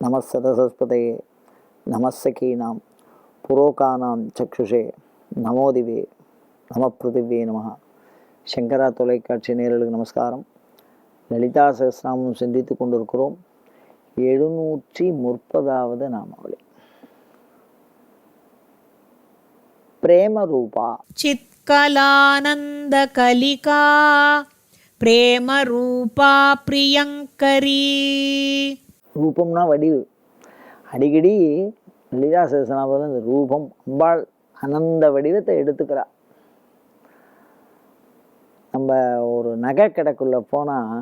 நமசதசஸ்பதே நமசகீனாம் புரோகானாம் சக்ஷுஷே நமோதிவே நம பிருத்திவே நம சங்கரா தொலைக்காட்சி நேரலுக்கு நமஸ்காரம் லலிதா சகஸ்ராமம் சிந்தித்து கொண்டிருக்கிறோம் எழுநூற்றி முப்பதாவது நாமாவளி பிரேம ரூபா चित्कलानन्दकलिका प्रेमरूपा प्रियङ्करी ரூபம்னா வடிவு. அடிக்கடி லலிதா சகஸ்ரநாமத்தில் இந்த ரூபம் அம்பாள் அனந்த வடிவத்தை எடுத்துக்கிறா. நம்ம ஒரு நகை கடைக்குள்ளே போனால்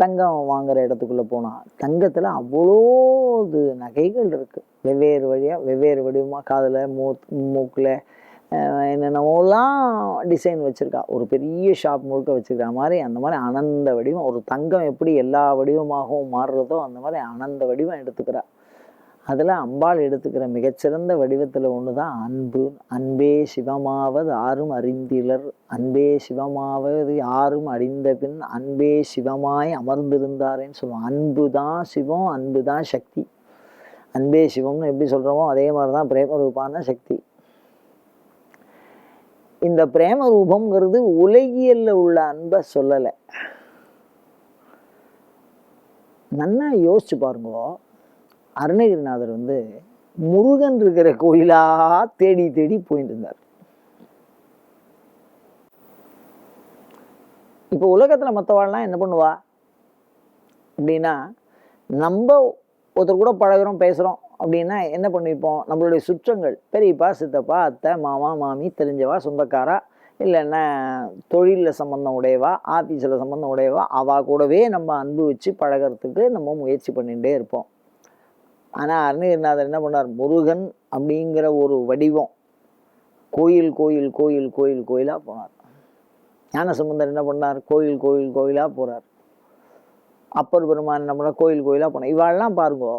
தங்கம் வாங்குற இடத்துக்குள்ளே போனால் தங்கத்தில் அவ்வளோ இது நகைகள் இருக்குது வெவ்வேறு வழியாக வெவ்வேறு வடிவமாக காதில் மூ மூக்கில் என்னென்னவோலாம் டிசைன் வச்சுருக்கா. ஒரு பெரிய ஷாப் முழுக்க வச்சுருக்கிற மாதிரி அந்த மாதிரி அனந்த வடிவம் ஒரு தங்கம் எப்படி எல்லா வடிவமாகவும் மாறுறதோ அந்த மாதிரி அனந்த வடிவம் எடுத்துக்கிறா. அதில் அம்பாள் எடுத்துக்கிற மிகச்சிறந்த வடிவத்தில் ஒன்று தான் அன்பு. அன்பே சிவமாவது ஆறும் அறிந்திலர். அன்பே சிவமாவது யாரும் அறிந்த பின் அன்பே சிவமாய் அமர்ந்திருந்தாரேன்னு சொல்லுவோம். அன்பு தான் சிவம் அன்பு தான் சக்தி. அன்பே சிவம்னு எப்படி சொல்கிறோமோ அதே மாதிரி தான் பிரேமரூபான சக்தி. இந்த பிரேம ரூபம்ங்கிறது உலகியல்ல உள்ள அன்பை சொல்லலை. நல்லா யோசிச்சு பாருங்க. அருணகிரிநாதர் வந்து முருகன் இருக்கிற கோயிலா தேடி தேடி போயிட்டு இருந்தார். இப்போ உலகத்துல மற்றவாள்லாம் என்ன பண்ணுவா? அப்படின்னா நம்ம ஒருத்தர் கூட பழகுறோம் பேசுகிறோம் அப்படின்னா என்ன பண்ணியிருப்போம் நம்மளுடைய சுற்றங்கள். பெரியப்பா சித்தப்பா அத்தை மாமா மாமி தெரிஞ்சவா சொந்தக்காரா இல்லைன்னா தொழிலில் சம்மந்தம் உடையவா ஆஃபீஸில் சம்மந்தம் உடையவா அவா கூடவே நம்ம அன்பு வச்சு பழகிறதுக்கு நம்ம முயற்சி பண்ணிகிட்டே இருப்போம். ஆனால் அருணகிரிநாதர் என்ன பண்ணார்? முருகன் அப்படிங்கிற ஒரு வடிவம். கோயில் கோயில் கோயில் கோயில் கோயிலாக போனார். ஞானசம்பந்தர் என்ன பண்ணார்? கோயில் கோயில் கோயிலாக போகிறார் அப்பர் பெருமான் என்ன பண்ணார்? கோயில் கோயிலாக போனார். இவாளெல்லாம் பாருங்கோ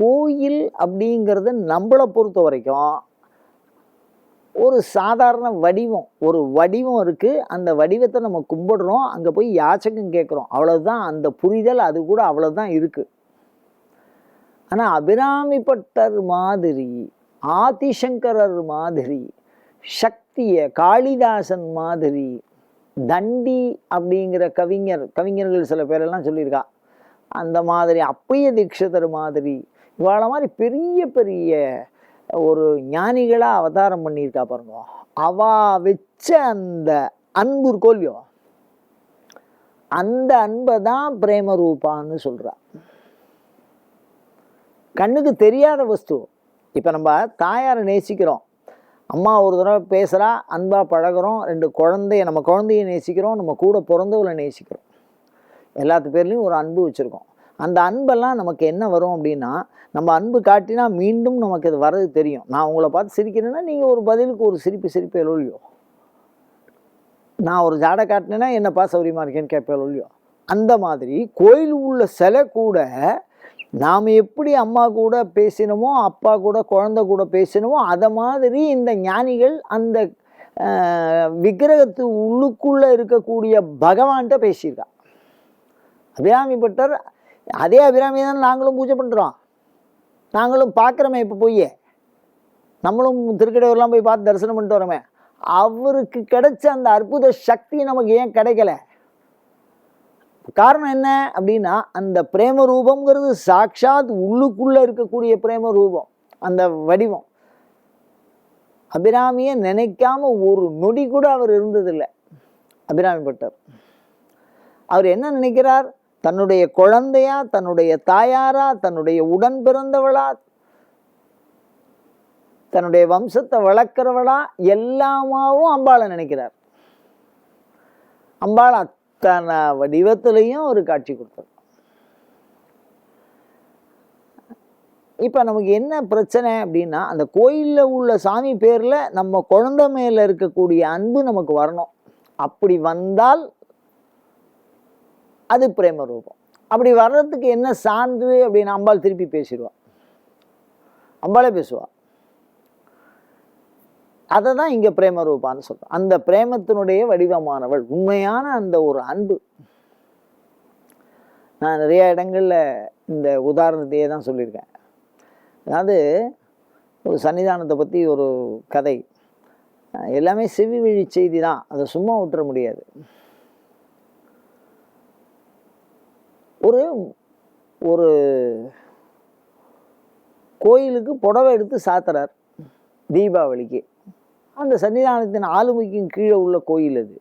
கோயில் அப்படிங்கிறது நம்மளை பொறுத்த வரைக்கும் ஒரு சாதாரண வடிவம் ஒரு வடிவம் இருக்குது அந்த வடிவத்தை நம்ம கும்பிடுறோம். அங்கே போய் யாச்சகம் கேட்குறோம். அவ்வளோதான் அந்த புரிதல் அது கூட அவ்வளோதான் இருக்குது ஆனால் அபிராமிப்பட்டர் மாதிரி ஆதிசங்கரர் மாதிரி சக்தியை காளிதாசன் மாதிரி தண்டி அப்படிங்கிற கவிஞர் கவிஞர்கள் சில பேரெல்லாம் சொல்லியிருக்கா. அந்த மாதிரி அப்பைய தீட்சிதர் மாதிரி இவாள மாதிரி பெரிய பெரிய ஒரு ஞானிகளாக அவதாரம் பண்ணியிருக்கா பாருங்க. அவா வச்ச அந்த அன்பு கோல்வியோ? அந்த அன்பை தான் பிரேம ரூபான்னு கண்ணுக்கு தெரியாத வஸ்து. இப்போ நம்ம தாயாரை நேசிக்கிறோம். அம்மா ஒரு தடவை பேசுகிறா அன்பாக பழகுறோம் ரெண்டு குழந்தைய நம்ம குழந்தைய நேசிக்கிறோம் நம்ம கூட பிறந்தவளை நேசிக்கிறோம். எல்லாத்து பேர்லேயும் ஒரு அன்பு வச்சுருக்கோம். அந்த அன்பெல்லாம் நமக்கு என்ன வரும் அப்படின்னா நம்ம அன்பு காட்டினா மீண்டும் நமக்கு அது வர்றது தெரியும். நான் உங்களை பார்த்து சிரிக்கிறேன்னா நீங்கள் ஒரு பதிலுக்கு ஒரு சிரிப்பு சிரிப்பு எழுவியோ நான் ஒரு ஜாடை காட்டினேன்னா என்னப்பா சௌரியமாக இருக்கேன்னு கேட்பேன் எழுவியோ அந்த மாதிரி கோயில் உள்ள சிலை கூட நாம் எப்படி அம்மா கூட பேசினோமோ அப்பா கூட குழந்தை கூட பேசினோமோ அதை மாதிரி இந்த ஞானிகள் அந்த விக்கிரகத்து உள்ளுக்குள்ளே இருக்கக்கூடிய பகவான்கிட்ட பேசியிருக்கா. அபிராமி அதே அபிராமி தான் நாங்களும் பூஜை பண்ணுறோம் நாங்களும் பார்க்குறோமே இப்போ போய். நம்மளும் திருக்கடையூர்லாம் போய் பார்த்து தரிசனம் பண்ணிட்டு வரோமே அவருக்கு கிடைச்ச அந்த அற்புத சக்தி நமக்கு ஏன் கிடைக்கல? காரணம் என்ன அப்படின்னா அந்த பிரேம ரூபம்ங்கிறது சாட்சாத் உள்ளுக்குள்ளே இருக்கக்கூடிய பிரேம ரூபம் அந்த வடிவம். அபிராமியை நினைக்காம ஒரு நொடி கூட அவர் இருந்ததில்லை. அபிராமி பட்டர். அவர் என்ன நினைக்கிறார்? தன்னுடைய குழந்தையா தன்னுடைய தாயாரா தன்னுடைய உடன் பிறந்தவளா தன்னுடைய வம்சத்தை வளர்க்குறவளா எல்லாமாவும் அம்பாளை நினைக்கிறார். அம்பாள் அத்தனை வடிவத்திலையும் ஒரு காட்சி கொடுத்தார் இப்போ நமக்கு என்ன பிரச்சனை அப்படின்னா அந்த கோயிலில் உள்ள சாமி பேரில் நம்ம குழந்தை மேலே இருக்கக்கூடிய அன்பு நமக்கு வரணும். அப்படி வந்தால் அது பிரேம ரூபம். அப்படி வர்றதுக்கு என்ன சான்று அப்படின்னு அம்பாள் திருப்பி பேசிடுவாள் அம்பாளே பேசுவா. அதை தான் இங்கே பிரேம ரூபான்னு சொல்கிறோம் அந்த பிரேமத்தினுடைய வடிவமானவள். உண்மையான அந்த ஒரு அன்பு. நான் நிறைய இடங்களில் இந்த உதாரணத்தையே தான் சொல்லியிருக்கேன். அதாவது ஒரு சன்னிதானத்தை பற்றி ஒரு கதை. எல்லாமே செவி வழி செய்தி தான். அதை சும்மா விட்டுற முடியாது. ஒரு ஒரு கோயிலுக்கு புடவை எடுத்து சாத்துறார் தீபாவளிக்கு. அந்த சன்னிதானத்தின் ஆளுமைக்கும் கீழே உள்ள கோயில் அது.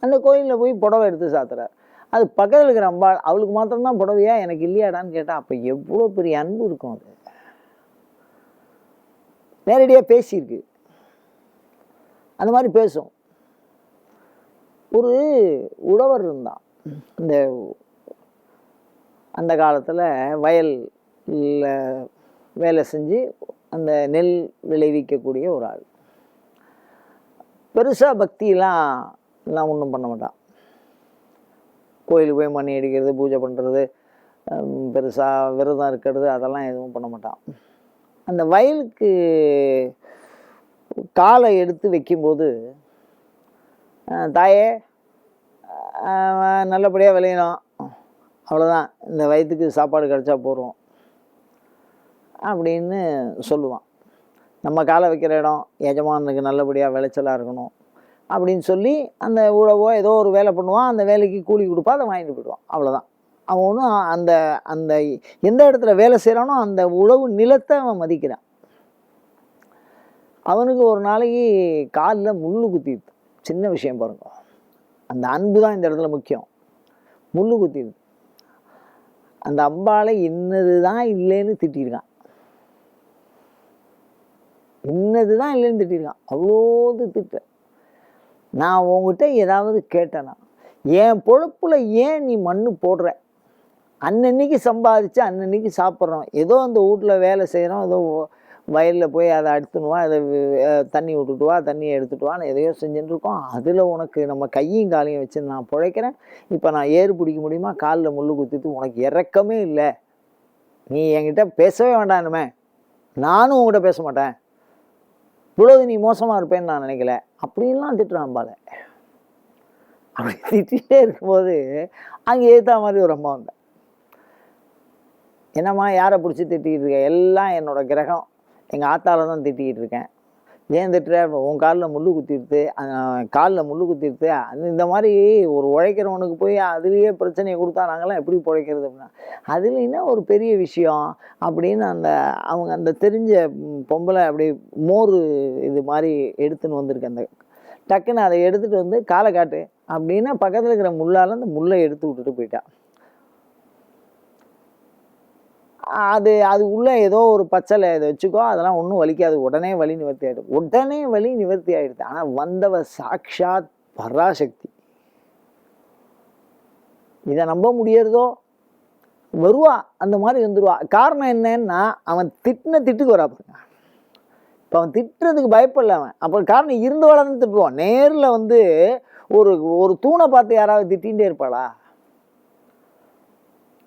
அந்த கோயிலில் போய் புடவை எடுத்து சாத்துறார். அது பக்கத்தில் இருக்கிற அம்பாள் அவளுக்கு மாத்திரம்தான் புடவையா? எனக்கு இல்லையாடான்னு கேட்டால் அப்போ எவ்வளோ பெரிய அன்பு இருக்கும் அது. நேரடியாக பேசியிருக்கு. அந்த மாதிரி பேசும். ஒரு உழவர் இருந்தான். இந்த அந்த காலத்தில் வயலில் வேலை செஞ்சு அந்த நெல் விளைவிக்கக்கூடிய ஒரு ஆள். பெருசாக பக்தியெலாம் எல்லாம் ஒன்றும் பண்ண மாட்டான். கோயிலுக்கு போய் மணி அடிக்கிறது பூஜை பண்ணுறது பெருசாக விரதம் இருக்கிறது அதெல்லாம் எதுவும் பண்ண மாட்டான். அந்த வயலுக்கு காலை எடுத்து வைக்கும்போது தாயே நல்லபடியாக விளையணும். அவ்வளோதான் இந்த வயிற்றுக்கு சாப்பாடு கிடச்சா போகிறோம் அப்படின்னு சொல்லுவான். நம்ம காலை வைக்கிற இடம் எஜமானுக்கு நல்லபடியாக விளைச்சலாக இருக்கணும் அப்படின்னு சொல்லி அந்த உழவோ ஏதோ ஒரு வேலை பண்ணுவான். அந்த வேலைக்கு கூலி கொடுப்பா அதை வாங்கிட்டு போயிடுவான். அவ்வளோதான் அவன் ஒன்றும் அந்த அந்த எந்த இடத்துல வேலை செய்கிறானோ அந்த உழவு நிலத்தை அவன் மதிக்கிறான். அவனுக்கு ஒரு நாளைக்கு காலில் முள்ளு குத்திடுது. சின்ன விஷயம் பாருங்க. அந்த அன்பு தான் இந்த இடத்துல முக்கியம். முள் குத்திடுது. அந்த அம்பாளை இன்னது தான் இல்லைன்னு திட்டியிருக்கான் இன்னது தான் இல்லைன்னு திட்டியிருக்கான் அவ்வளோது திட்ட. நான் உங்ககிட்ட ஏதாவது கேட்டேனா என் பொழுப்பில் ஏன் நீ மண்ணு போடுற? அன்னன்னைக்கு சம்பாதிச்சு அன்னன்னைக்கு சாப்பிட்றோம். ஏதோ அந்த வீட்டில் வேலை செய்கிறோம் ஏதோ வயலில் போய் அதை எடுத்துன்னு அதை தண்ணி விட்டுட்டு வா தண்ணியை எடுத்துட்டு வான்னு எதையோ செஞ்சுட்டுருக்கோம். அதில் உனக்கு நம்ம கையும் காலையும் வச்சு நான் பிழைக்கிறேன். இப்போ நான் ஏறு பிடிக்க முடியுமா? காலில் முள்ளு குத்திட்டு உனக்கு இறக்கமே இல்லை. நீ என்கிட்ட பேசவே வேண்டானுமே நானும் உங்ககிட்ட பேச மாட்டேன். இவ்வளோது நீ மோசமாக இருப்பேன்னு நான் நினைக்கல. அப்படின்லாம் திட்டுறான் பால. அப்படி திட்டிகிட்டே இருக்கும்போது அங்கே ஏற்ற மாதிரி ஒரு அம்மா வந்தேன் என்னம்மா யாரை பிடிச்சி திட்டிகிட்டு இருக்க? எல்லாம் என்னோட கிரகம். எங்கள் ஆத்தால தான் திட்டிக்கிட்டு இருக்கேன். ஏன் திட்டுற? உன் காலில் முள்ளு குத்திடுது காலில் முள்ளு குத்திடுது அது இந்த மாதிரி ஒரு உழைக்கிறவனுக்கு போய் அதுலேயே பிரச்சனையை கொடுத்தா நாங்களாம் எப்படி பிழைக்கிறது அப்படின்னா அதில் என்ன ஒரு பெரிய விஷயம் அப்படின்னு அந்த அவங்க அந்த தெரிஞ்ச பொம்பளை அப்படி மோர் இது மாதிரி எடுத்துன்னு வந்திருக்கு அந்த டக்குன்னு அதை எடுத்துகிட்டு வந்து காலை காட்டு அப்படின்னா பக்கத்தில் இருக்கிற முள்ளால் அந்த முள்ளை எடுத்து விட்டுட்டு போயிட்டா. அது அது உள்ளே ஏதோ ஒரு பச்சலை இதை வச்சுக்கோ அதெல்லாம் ஒன்றும் வலிக்காது. உடனே வலி நிவர்த்தி ஆகிடும் உடனே வலி நிவர்த்தி ஆகிடுது ஆனால் வந்தவ சாக்ஷாத் பராசக்தி. இதை நம்ப முடியறதோ? வருவா. அந்த மாதிரி வந்துடுவா காரணம் என்னன்னா அவன் திட்டின திட்டுக்கு வரா பாருங்க. இப்போ அவன் திட்டுறதுக்கு பயப்படல அவன். அப்போ காரணம் இருந்து வளர்ந்து திட்டுவான். நேரில் வந்து ஒரு ஒரு தூணை பார்த்து யாராவது திட்டிகிட்டே இருப்பாளா?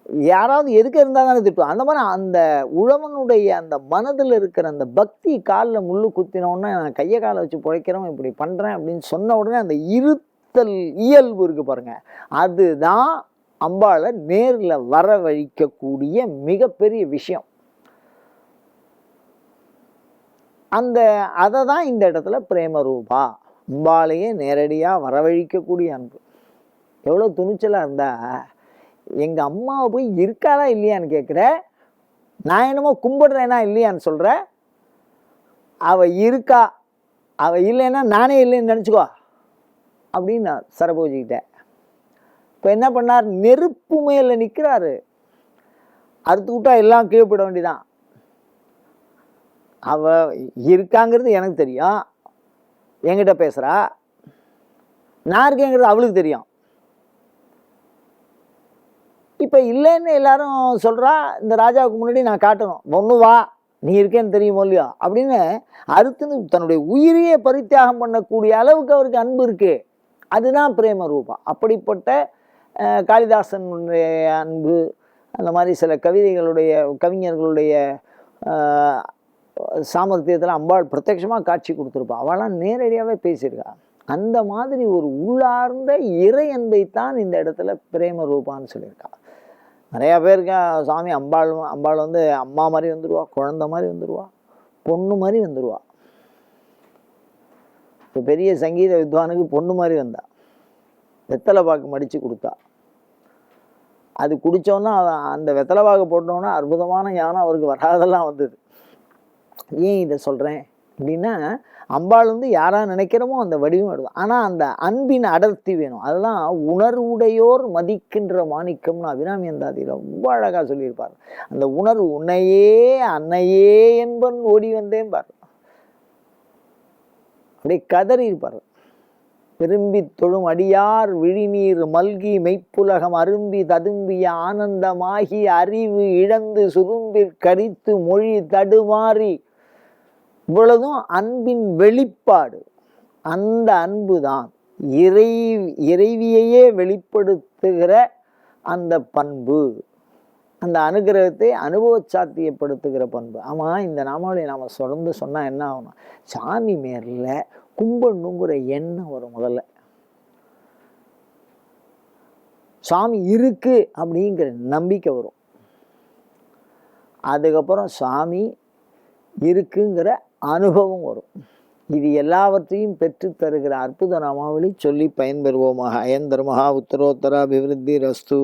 யாராவது எதுக்கு இருந்தால் தானே திட்டுவான் அந்த மாதிரி அந்த உழவனுடைய அந்த மனதில் இருக்கிற அந்த பக்தி காலில் முள்ளு குத்தினோடனே நான் கையை காலை வச்சு பிழைக்கிறோம் இப்படி பண்ணுறேன் அப்படின்னு சொன்ன உடனே அந்த இருத்தல் இயல்பு இருக்குது பாருங்கள் அதுதான் அம்பாளை நேரில் வரவழைக்கக்கூடிய மிகப்பெரிய விஷயம். அந்த அதை தான் இந்த இடத்துல பிரேம ரூபா நேரடியாக வரவழிக்கக்கூடிய அன்பு. எவ்வளோ துணிச்சலாக இருந்தால் எங்கள் அம்மாவை போய் இருக்காளா இல்லையான்னு கேட்குற நான் என்னமோ கும்பிடுறேனா இல்லையான்னு சொல்கிற அவள் இருக்கா? அவள் இல்லைன்னா நானே இல்லைன்னு நினச்சிக்கோ. அப்படின்னு நான் சரபோஜிக்கிட்டேன் இப்போ என்ன பண்ணார்? நெருப்பு மேலே நிற்கிறாரு அறுத்து விட்டா எல்லாம் கீழே போயிட வேண்டியதான் அவ இருக்காங்கிறது எனக்கு தெரியும். என்கிட்ட பேசுகிறா நான் இருக்கேங்கிறது அவளுக்கு தெரியும். இப்போ இல்லைன்னு எல்லாரும் சொல்கிறா இந்த ராஜாவுக்கு முன்னாடி நான் காட்டணும். ஒன்று வா. நீ இருக்கேன்னு தெரியுமோ இல்லையோ? அப்படின்னு அறுத்துன்னு தன்னுடைய உயிரையே பரித்தியாகம் பண்ணக்கூடிய அளவுக்கு அவருக்கு அன்பு இருக்குது அதுதான் பிரேம ரூபம் அப்படிப்பட்ட காளிதாசனுடைய அன்பு அந்த மாதிரி சில கவிதைகளுடைய கவிஞர்களுடைய சாமர்த்தியத்தில் அம்பாள் பிரத்யட்சமாக காட்சி கொடுத்துருப்பா. அவளாம் நேரடியாகவே பேசியிருக்கா. அந்த மாதிரி ஒரு உள்ளார்ந்த இறை அன்பைத்தான் இந்த இடத்துல பிரேம ரூபான்னு சொல்லியிருக்காள் நிறையா பேருக்கு சாமி அம்பாள் அம்பாள் வந்து அம்மா மாதிரி வந்துடுவா குழந்த மாதிரி வந்துடுவா பொண்ணு மாதிரி வந்துடுவா இப்போ பெரிய சங்கீத வித்வானுக்கு பொண்ணு மாதிரி வந்தா. வெத்தலை பாக்கு மடித்து கொடுத்தா. அது குடித்தோன்னா அந்த வெத்தலை பாக்கு போட்டோன்னா அற்புதமான ஞானம் அவருக்கு வராதெல்லாம் வந்தது. ஏன் இதை சொல்கிறேன் அப்படின்னா அம்பாள் வந்து யாராக நினைக்கிறோமோ அந்த வடிவம் எடுக்கும். ஆனால் அந்த அன்பின் அடர்த்தி வேணும். அதுதான் உணர்வுடையோர் மதிக்கின்ற மாணிக்கம்னு அபிராமி அந்தாதியில் ரொம்ப அழகாக சொல்லியிருப்பார். அந்த உணர்வு உன்னையே அன்னையே என்பன் ஓடி வந்தேன் பார். அப்படியே கதறி இருப்பார் விரும்பி தொழும் அடியார் விழிநீர் மல்கி மெய்ப்புலகம் அரும்பி ததும்பிய ஆனந்தமாகி அறிவு இழந்து சுரும்பிற் கடித்து மொழி தடுமாறி இவ்வளதும் அன்பின் வெளிப்பாடு. அந்த அன்பு தான் இறை இறைவியையே வெளிப்படுத்துகிற அந்த பண்பு. அந்த அனுகிரகத்தை அனுபவச்சாத்தியப்படுத்துகிற பண்பு. ஆமாம் இந்த நாமாவளி நாம் தொடர்ந்து சொன்னால் என்ன ஆகணும் சாமி மேரில் கும்பிடணுங்கிற எண்ணம் வரும் முதல்ல. சாமி இருக்கு அப்படிங்கிற நம்பிக்கை வரும். அதுக்கப்புறம் சாமி இருக்குங்கிற அனுபவம் வரும். இது எல்லாவற்றையும் பெற்றுத் தருகிற அற்புத நாமாவளி சொல்லி பயன்பெறுவோமாக. அயந்தர் தர்மஹா உத்தரோத்தர அபிவிருத்தி ரஸ்து